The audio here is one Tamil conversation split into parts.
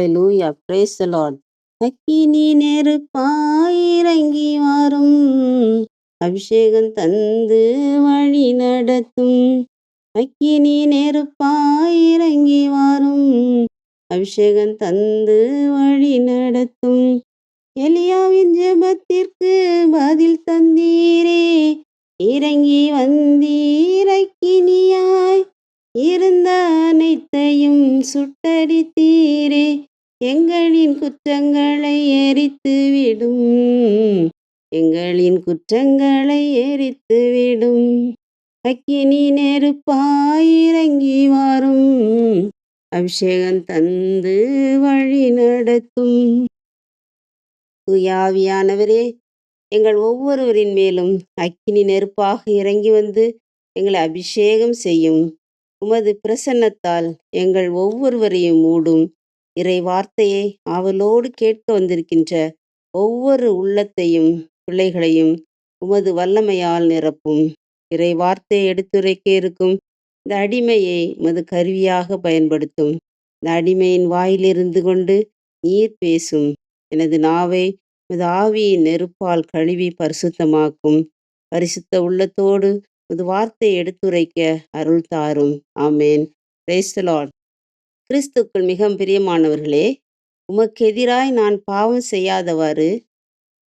ஹalleluya பிரேஸ் லார்ட் அக்கினி நெருப்பாய் இறங்கி வரும். அபிஷேகம் தந்து வழி நடத்தும். அக்கினி நெருப்பாய் இறங்கி வரும். அபிஷேகம் தந்து வழி நடத்தும். எலியாவின் ஜெபத்திற்கு பதில் தந்தீரே. இறங்கி வந்தீரக்கினியாய் இருந்த அனைத்தையும் சுட்டரித்தீரே எங்களின் குற்றங்களை எரித்து விடும் எங்களின் குற்றங்களை எரித்து விடும் அக்கினி நெருப்பாய் இறங்கி அபிஷேகம் தந்து வழி நடத்தும். துயாவியானவரே எங்கள் ஒவ்வொருவரின் மேலும் அக்கினி நெருப்பாக இறங்கி வந்து எங்களை அபிஷேகம் செய்யும். உமது பிரசன்னத்தால் எங்கள் ஒவ்வொருவரையும் மூடும். இறை வார்த்தையை ஆவலோடு கேட்க வந்திருக்கின்ற ஒவ்வொரு உள்ளத்தையும் பிள்ளைகளையும் உமது வல்லமையால் நிரப்பும். இறை வார்த்தையை எடுத்துரைக்க இருக்கும். இந்த அடிமையை உமது கருவியாக பயன்படுத்தும். இந்த அடிமையின் வாயிலிருந்து கொண்டு நீர் பேசும். எனது நாவை உமது ஆவியின் நெருப்பால் கழுவி பரிசுத்தமாக்கும். பரிசுத்த உள்ளத்தோடு உமது வார்த்தையை எடுத்துரைக்க அருள் தாரும். ஆமேன். Praise. கிறிஸ்துக்குள் மிகவும் பிரியமானவர்களே உமக்கு எதிராய் நான் பாவம் செய்யாதவாறு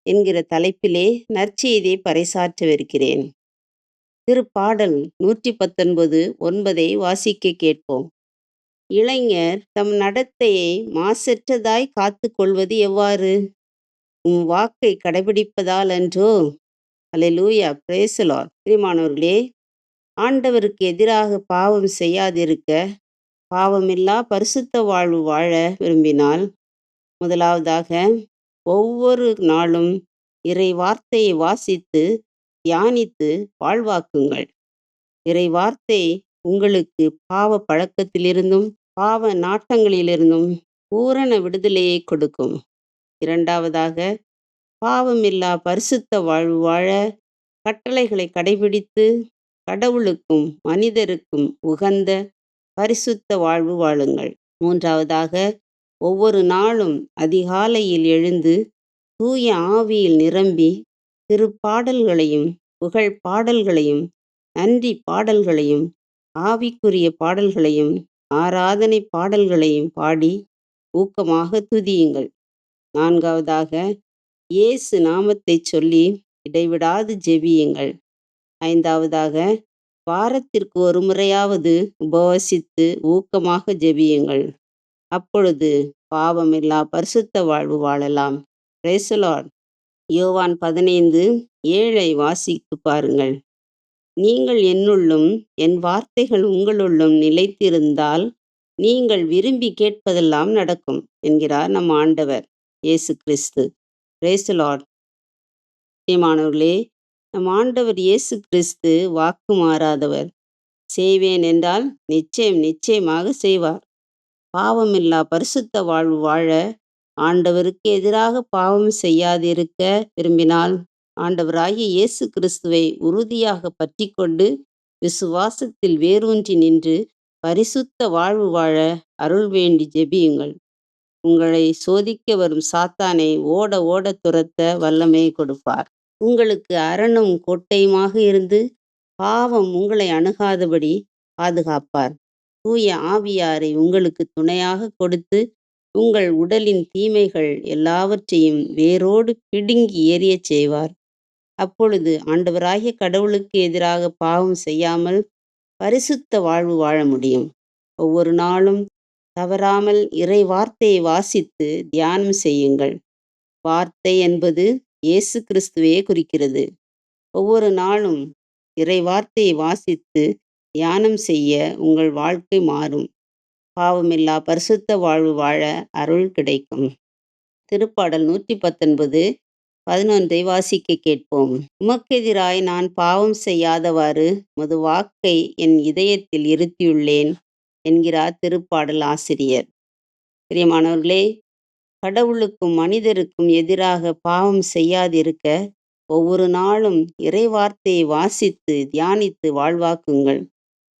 என்கிற தலைப்பிலே நற்செய்தியை பறைசாற்றவிருக்கிறேன் திருப்பாடல் நூற்றி பத்தொன்பது ஒன்பதை வாசிக்க கேட்போம். இளைஞர் தம் நடத்தையை மாசற்றதாய் காத்து கொள்வது எவ்வாறு? உம் வாக்கை கடைபிடிப்பதால் அன்றோ? அல்லேலூயா பிரேசலார் பிரியமானவர்களே ஆண்டவருக்கு எதிராக பாவம் செய்யாதிருக்க பாவமில்லா பரிசுத்த வாழ்வு வாழ விரும்பினால் முதலாவதாக ஒவ்வொரு நாளும் இறை வார்த்தையை வாசித்து தியானித்து வாழ்வாக்குங்கள். இறை வார்த்தை உங்களுக்கு பாவ பழக்கத்திலிருந்தும் பாவ நாட்டங்களிலிருந்தும் பூரண விடுதலையை கொடுக்கும். இரண்டாவதாக பாவமில்லா பரிசுத்த வாழ்வு வாழ கட்டளைகளை கடைபிடித்து கடவுளுக்கும் மனிதருக்கும் உகந்த பரிசுத்த வாழ்வு வாழுங்கள். மூன்றாவதாக ஒவ்வொரு நாளும் அதிகாலையில் எழுந்து தூய ஆவியில் நிரம்பி திருப்பாடல்களையும் புகழ் பாடல்களையும் நன்றி பாடல்களையும் ஆவிக்குரிய பாடல்களையும் ஆராதனை பாடல்களையும் பாடி ஊக்கமாக துதியுங்கள். நான்காவதாக இயேசு நாமத்தை சொல்லி இடைவிடாது ஜெபியுங்கள். ஐந்தாவதாக வாரத்திற்கு ஒரு முறையாவது உபவசித்து ஊக்கமாக ஜெபியுங்கள். அப்பொழுது பாவமில்லா பரிசுத்த வாழ்வு வாழலாம். ரேசலார் யோவான் பதினைந்து ஏழை வாசித்து பாருங்கள். நீங்கள் என்னுள்ளும் என் வார்த்தைகள் உங்களுள்ளும் நிலைத்திருந்தால் நீங்கள் விரும்பி கேட்பதெல்லாம் நடக்கும் என்கிறார் நம் ஆண்டவர் இயேசு கிறிஸ்து. பிரேசலாட் பிரியமானவர்களே நம் ஆண்டவர் இயேசு கிறிஸ்து வாக்கு மாறாதவர். செய்வேன் என்றால் நிச்சயம் நிச்சயமாக செய்வார். பாவமில்லா பரிசுத்த வாழ்வு வாழ ஆண்டவருக்கு எதிராக பாவம் செய்யாதிருக்க விரும்பினால் ஆண்டவராகிய இயேசு கிறிஸ்துவை உறுதியாக பற்றி கொண்டு விசுவாசத்தில் வேரூன்றி நின்று பரிசுத்த வாழ்வு வாழ அருள் வேண்டி ஜெபியுங்கள். உங்களை சோதிக்க வரும் சாத்தானை ஓட ஓட துரத்த வல்லமை கொடுப்பார். உங்களுக்கு அரணும் கோட்டையுமாக இருந்து பாவம் உங்களை அணுகாதபடி பாதுகாப்பார். தூய ஆவியாரை உங்களுக்கு துணையாக கொடுத்து உங்கள் உடலின் தீமைகள் எல்லாவற்றையும் வேரோடு பிடுங்கி எரிய செய்வார். அப்பொழுது ஆண்டவராகிய கடவுளுக்கு எதிராக பாவம் செய்யாமல் பரிசுத்த வாழ்வு வாழ முடியும். ஒவ்வொரு நாளும் தவறாமல் இறை வார்த்தையை வாசித்து தியானம் செய்யுங்கள். வார்த்தை என்பது இயேசு கிறிஸ்துவையே குறிக்கிறது. ஒவ்வொரு நாளும் இறை வார்த்தையை வாசித்து தியானம் செய்ய உங்கள் வாழ்க்கை மாறும். பாவமில்லா பரிசுத்த வாழ்வு வாழ அருள் கிடைக்கும். திருப்பாடல் நூற்றி பத்தொன்பது பதினொன்றை வாசிக்க கேட்போம். உமக்கெதிராய் நான் பாவம் செய்யாதவாறு மது வாக்கை என் இதயத்தில் இருத்தியுள்ளேன் என்கிறார் திருப்பாடல் ஆசிரியர். பிரியமானவர்களே கடவுளுக்கும் மனிதருக்கும் எதிராக பாவம் செய்யாதிருக்க ஒவ்வொரு நாளும் இறைவார்த்தையை வாசித்து தியானித்து வாழ்வாக்குங்கள்.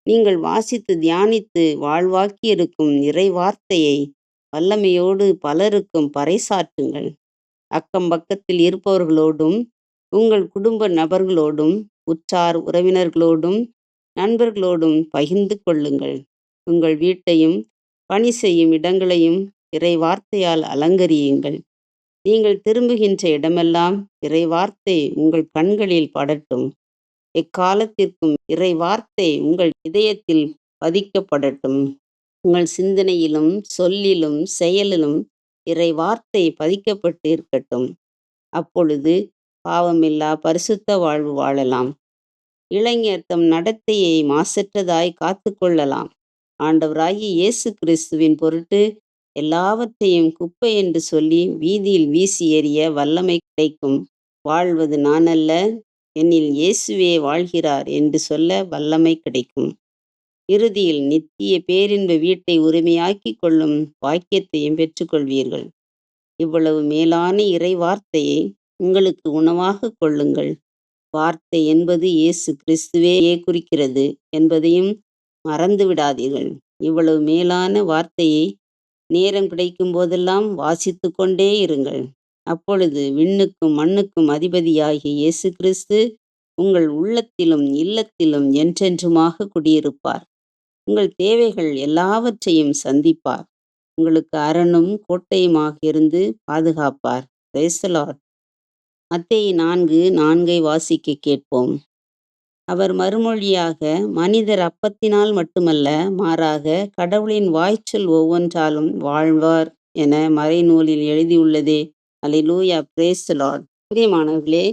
நீங்கள் வாசித்து தியானித்து வாழ்வாக்கி இருக்கும் இறைவார்த்தையை வல்லமையோடு பலருக்கும் பறைசாற்றுங்கள். அக்கம் பக்கத்தில் இருப்பவர்களோடும் உங்கள் குடும்ப நபர்களோடும் உற்றார் உறவினர்களோடும் நண்பர்களோடும் பகிர்ந்து கொள்ளுங்கள். உங்கள் வீட்டையும் பணி செய்யும் இடங்களையும் இறை வார்த்தையால் அலங்கரியுங்கள். நீங்கள் திரும்புகின்ற இடமெல்லாம் இறை வார்த்தை உங்கள் கண்களில் படட்டும். எக்காலத்திற்கும் இறை வார்த்தை உங்கள் இதயத்தில் பதிக்கப்படட்டும். உங்கள் சிந்தனையிலும் சொல்லிலும் செயலிலும் இறை வார்த்தை பதிக்கப்பட்டு இருக்கட்டும் அப்பொழுது பாவமில்லா பரிசுத்த வாழ்வு வாழலாம். இளைஞர் தம் நடத்தையை மாசற்றதாய் காத்து கொள்ளலாம் ஆண்டவராகி இயேசு கிறிஸ்துவின் பொருட்டு எல்லாவற்றையும் குப்பை என்று சொல்லி வீதியில் வீசி எறிய வல்லமை கிடைக்கும். வாழ்வது நானல்ல என்னில் இயேசுவே வாழ்கிறார் என்று சொல்ல வல்லமை கிடைக்கும். இறுதியில் நித்திய பேரின்ப வீட்டை உரிமையாக்கிக் கொள்ளும் வாக்கியத்தையும் பெற்றுக்கொள்வீர்கள். இவ்வளவு மேலான இறை வார்த்தையை உங்களுக்கு உணவாக கொள்ளுங்கள். வார்த்தை என்பது இயேசு கிறிஸ்துவேயே குறிக்கிறது என்பதையும் மறந்து விடாதீர்கள் இவ்வளவு மேலான வார்த்தையை நேரம் கிடைக்கும் போதெல்லாம் வாசித்து கொண்டே இருங்கள். அப்பொழுது விண்ணுக்கும் மண்ணுக்கும் அதிபதியாகிய இயேசு கிறிஸ்து உங்கள் உள்ளத்திலும் இல்லத்திலும் என்றென்றுமாக குடியிருப்பார். உங்கள் தேவைகள் எல்லாவற்றையும் சந்திப்பார். உங்களுக்கு அரணும் கோட்டையுமாக இருந்து பாதுகாப்பார். ரேசலார் மத்தேயு நான்கு நான்கை வாசிக்க கேட்போம். அவர் மறுமொழியாக மனிதர் அப்பத்தினால் மட்டுமல்ல மாறாக கடவுளின் வாய்ச்சொல் ஒவ்வொன்றாலும் வாழ்வார் என மறைநூலில் எழுதியுள்ளதே. அலிலூயா பிரேஸ் லார்ட் பிரியமானவர்களே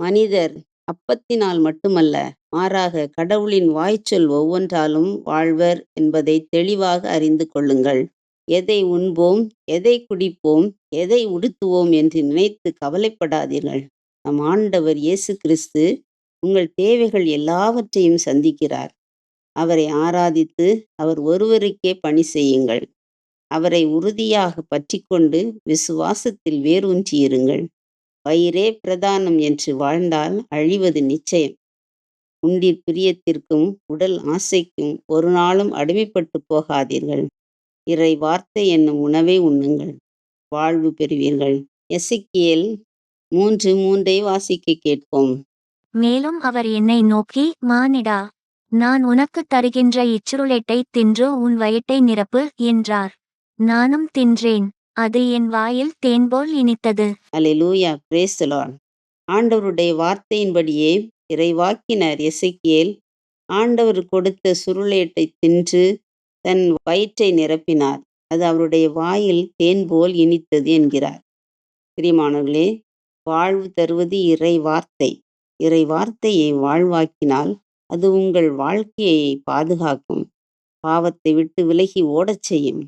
மனிதர் அப்பத்தினால் மட்டுமல்ல மாறாக கடவுளின் வாய்ச்சொல் ஒவ்வொன்றாலும் வாழ்வர் என்பதை தெளிவாக அறிந்து கொள்ளுங்கள். எதை உண்போம் எதை குடிப்போம் எதை உடுத்துவோம் என்று நினைத்து கவலைப்படாதீர்கள். நம் ஆண்டவர் இயேசு கிறிஸ்து உங்கள் தேவைகள் எல்லாவற்றையும் சந்திக்கிறார். அவரை ஆராதித்து அவர் ஒருவருக்கே பணி செய்யுங்கள். அவரை உறுதியாக பற்றி கொண்டு விசுவாசத்தில் வேரூன்றியிருங்கள் வயிறே பிரதானம் என்று வாழ்ந்தால் அழிவது நிச்சயம். உண்டிற் பிரியத்திற்கும் உடல் ஆசைக்கும் ஒரு நாளும் அடிமைப்பட்டு போகாதீர்கள். இறை வார்த்தை என்னும் உணவை உண்ணுங்கள். வாழ்வு பெறுவீர்கள். எசக்கியல் மூன்று மூன்றை வாசிக்க கேட்போம். மேலும் அவர் என்னை நோக்கி மானிடா நான் உனக்குத் தருகின்ற இச்சுருளேட்டை தின்று உன் வயிற்றை நிரப்பு என்றார். நானும் தின்றேன். அது என் வாயில் தேன்போல் இனித்தது. அலிலூயா பிரேசலான் ஆண்டவருடைய வார்த்தையின்படியே இறைவாக்கினர் எசைக்கியேல் ஆண்டவர் கொடுத்த சுருளேட்டை தின்று தன் வயிற்றை நிரப்பினார். அது அவருடைய வாயில் தேன் போல் இனித்தது என்கிறார். பிரியமானவர்களே வாழ்வு தருவது இறை வார்த்தை இறை வார்த்தையை வாழ்வாக்கினால் அது உங்கள் வாழ்க்கையை பாதுகாக்கும். பாவத்தை விட்டு விலகி ஓடச் செய்யும்.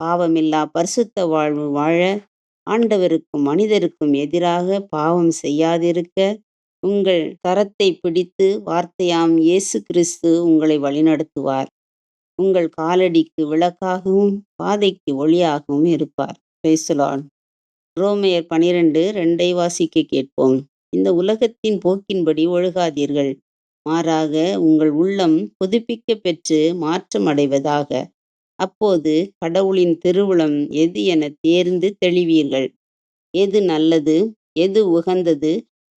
பாவமில்லா பரிசுத்த வாழ்வு வாழ ஆண்டவருக்கும் மனிதருக்கும் எதிராக பாவம் செய்யாதிருக்க உங்கள் கரத்தை பிடித்து வார்த்தையாம் இயேசு கிறிஸ்து உங்களை வழிநடத்துவார். உங்கள் காலடிக்கு விளக்காகவும் பாதைக்கு ஒளியாகவும் இருப்பார். பேசலான் ரோமையர் பனிரெண்டு ரெண்டை வாசிக்க கேட்போம். இந்த உலகத்தின் போக்கின்படி ஒழுகாதீர்கள். மாறாக உங்கள் உள்ளம் புதுப்பிக்க பெற்று மாற்றம் அடைவதாக அப்போது கடவுளின் திருவுளம் எது என தேர்ந்து தெளிவீர்கள். எது நல்லது எது உகந்தது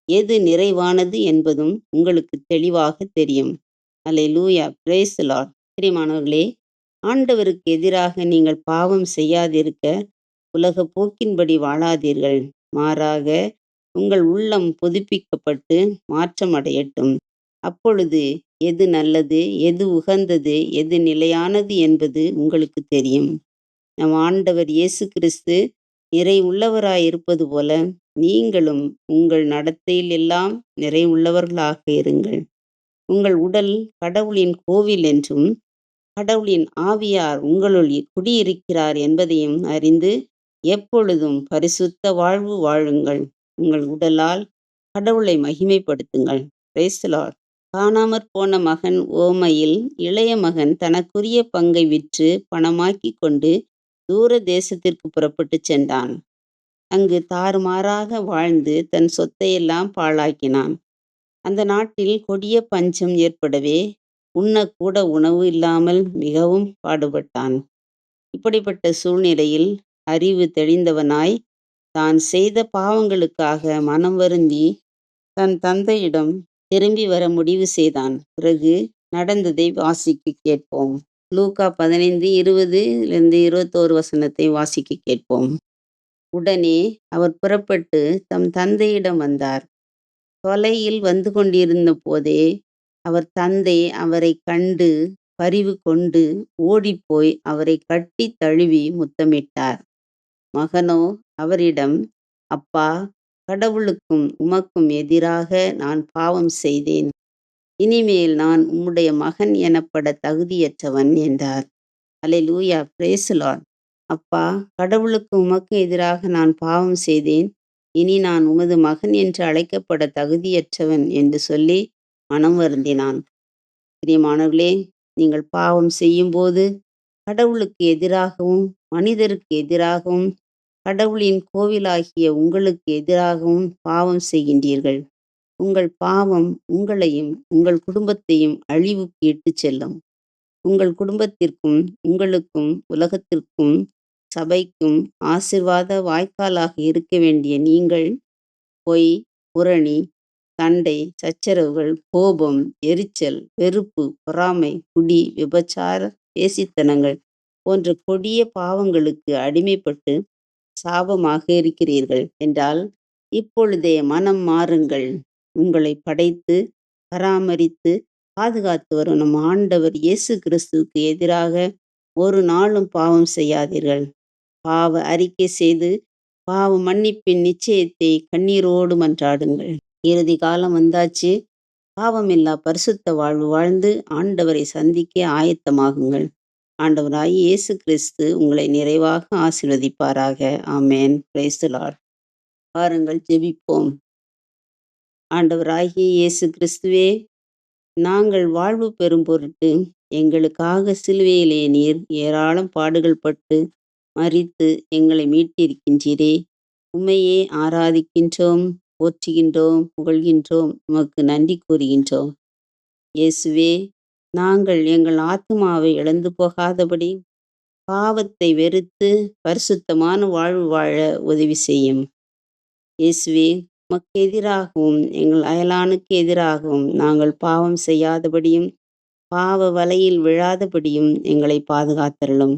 எது நிறைவானது என்பதும் உங்களுக்கு தெளிவாக தெரியும். அலை லூயா பிரேசலார் லார்ட் பிரியமானவர்களே ஆண்டவருக்கு எதிராக நீங்கள் பாவம் செய்யாதிருக்க உலக போக்கின்படி வாழாதீர்கள். மாறாக உங்கள் உள்ளம் புதுப்பிக்கப்பட்டு மாற்றம் அடையட்டும் அப்பொழுது எது நல்லது எது உகந்தது எது நிலையானது என்பது உங்களுக்கு தெரியும். நம் ஆண்டவர் இயேசு கிறிஸ்து நிறை உள்ளவராய் இருப்பது போல நீங்களும் உங்கள் நடத்தையில் எல்லாம் நிறை உள்ளவர்களாக இருங்கள். உங்கள் உடல் கடவுளின் கோவில் என்றும் கடவுளின் ஆவியார் உங்களுள் குடியிருக்கிறார் என்பதையும் அறிந்து எப்பொழுதும் பரிசுத்த வாழ்வு வாழுங்கள். உங்கள் உடலால் கடவுளை மகிமைப்படுத்துங்கள். பிரேசலார் காணாமற் போன மகன் ஓமையில் இளைய மகன் தனக்குரிய பங்கை விற்று பணமாக்கி கொண்டு தூர தேசத்திற்கு புறப்பட்டு சென்றான். அங்கு தாறுமாறாக வாழ்ந்து தன் சொத்தையெல்லாம் பாழாக்கினான். அந்த நாட்டில் கொடிய பஞ்சம் ஏற்படவே உண்ணக்கூட உணவு இல்லாமல் மிகவும் பாடுபட்டான். இப்படிப்பட்ட சூழ்நிலையில் அறிவு தெளிந்தவனாய் தான் செய்த பாவங்களுக்காக மனம் வருந்தி தன் தந்தையிடம் திரும்பி வர முடிவு செய்தான். பிறகு நடந்ததை வாசிக்க கேட்போம். லூக்கா பதினைந்து இருபதுலேருந்து இருபத்தோரு வசனத்தை வாசிக்க கேட்போம். உடனே அவர் புறப்பட்டு தம் தந்தையிடம் வந்தார். தொலையில் வந்து கொண்டிருந்த போதே அவர் தந்தை அவரை கண்டு பரிவு கொண்டு ஓடிப்போய் அவரை கட்டி தழுவி முத்தமிட்டார். மகனோ அவரிடம் அப்பா கடவுளுக்கும் உமக்கும் எதிராக நான் பாவம் செய்தேன். இனிமேல் நான் உம்முடைய மகன் எனப்பட தகுதியற்றவன் என்றார். அலை லூயா பிரேசுலான் அப்பா கடவுளுக்கு உமக்கு எதிராக நான் பாவம் செய்தேன். இனி நான் உமது மகன் என்று அழைக்கப்பட தகுதியற்றவன் என்று சொல்லி மனம் வருந்தினான். பிரியமானவர்களே நீங்கள் பாவம் செய்யும்போது கடவுளுக்கு எதிராகவும் மனிதருக்கு எதிராகவும் கடவுளின் கோவிலாகிய உங்களுக்கு எதிராகவும் பாவம் செய்கின்றீர்கள். உங்கள் பாவம் உங்களையும் உங்கள் குடும்பத்தையும் அழிவுக்கு இட்டு செல்லும். உங்கள் குடும்பத்திற்கும் உங்களுக்கும் உலகத்திற்கும் சபைக்கும் ஆசிர்வாத வாய்க்காலாக இருக்க வேண்டிய நீங்கள் பொய் புரணி சண்டை சச்சரவுகள் கோபம் எரிச்சல் வெறுப்பு பொறாமை குடி விபச்சார பேசித்தனங்கள் போன்ற கொடிய பாவங்களுக்கு அடிமைப்பட்டு சாபமாக இருக்கிறீர்கள் என்றால் இப்பொழுதே மனம் மாறுங்கள். உங்களை படைத்து பராமரித்து பாதுகாத்து வரும் நம் ஆண்டவர் இயேசு கிறிஸ்துவுக்கு எதிராக ஒரு நாளும் பாவம் செய்யாதீர்கள். பாவ அறிக்கை செய்து பாவ மன்னிப்பின் நிச்சயத்தை கண்ணீரோடு மன்றாடுங்கள். இறுதி காலம் வந்தாச்சு. பாவமில்லா பரிசுத்த வாழ்வு வாழ்ந்து ஆண்டவரை சந்திக்க ஆயத்தமாகுங்கள். ஆண்டவராய் இயேசு கிறிஸ்து உங்களை நிறைவாக ஆசிர்வதிப்பாராக. ஆமேன். பிரைஸ் பாருங்கள் ஜெபிப்போம். ஆண்டவராகிய இயேசு கிறிஸ்துவே நாங்கள் வாழ்வு பெறும் பொருட்டு எங்களுக்காக சிலுவையிலே நீர் ஏராளம் பாடுகள் பட்டு மறித்து எங்களை மீட்டிருக்கின்றீரே. உண்மையே ஆராதிக்கின்றோம் போற்றுகின்றோம் புகழ்கின்றோம் உமக்கு நன்றி கூறுகின்றோம். இயேசுவே நாங்கள் எங்கள் ஆத்மாவை இழந்து போகாதபடி பாவத்தை வெறுத்து பரிசுத்தமான வாழ்வு வாழ உதவி செய்யும். இயேசுவே உமக்கு எதிராகவும் எங்கள் அயலானுக்கு எதிராகவும் நாங்கள் பாவம் செய்யாதபடியும் பாவ வலையில் விழாதபடியும் எங்களை பாதுகாத்தருளும்.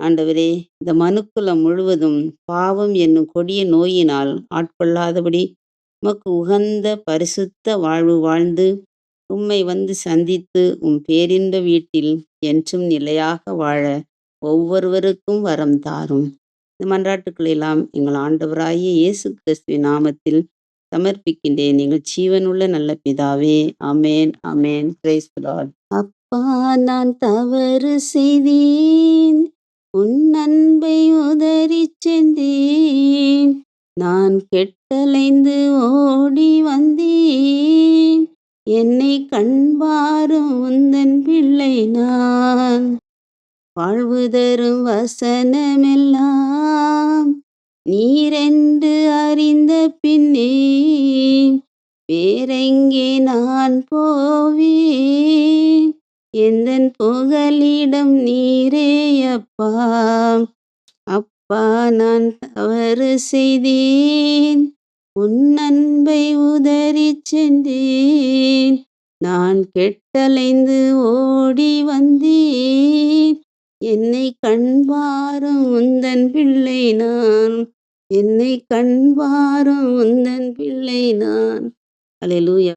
ஆண்டவரே இந்த மனுக்குலம் முழுவதும் பாவம் என்னும் கொடிய நோயினால் ஆட்கொள்ளாதபடி உமக்கு உகந்த பரிசுத்த வாழ்வு வாழ்ந்து உம்மை வந்து சந்தித்து உம் பேரின்ப வீட்டில் என்றும் நிலையாக வாழ ஒவ்வொருவருக்கும் வரம் தாரும். இந்த மன்றாட்டுக்கள் எல்லாம் எங்கள் ஆண்டவராகிய இயேசு கிறிஸ்துவின் நாமத்தில் சமர்ப்பிக்கின்றேன். எங்கள் ஜீவனுள்ள நல்ல பிதாவே அமேன் அமேன் பிரைஸ் அப்பா நான் தவறு செய்தேன். உன் அன்பை உதறி சென்றேன். நான் கெட்டலைந்து ஓடி வந்தேன். என்னை கண்பாரும் உந்தன் பிள்ளை நான். வாழ்வு தரும் வசனமெல்லாம் நீரென்று அறிந்த பின்னே வேறெங்கே நான் போவேன்? எந்தன் புகலிடம் நீரே அப்பா? அப்பா நான் தவறு செய்தேன். உன் அன்பை உதறிச் சென்றேன். நான் கெட்டலைந்து ஓடி வந்தேன். என்னை கண்பாரும் உந்தன் பிள்ளை நான். என்னை கண்பாரும் உந்தன் பிள்ளை நான். அலையலூயா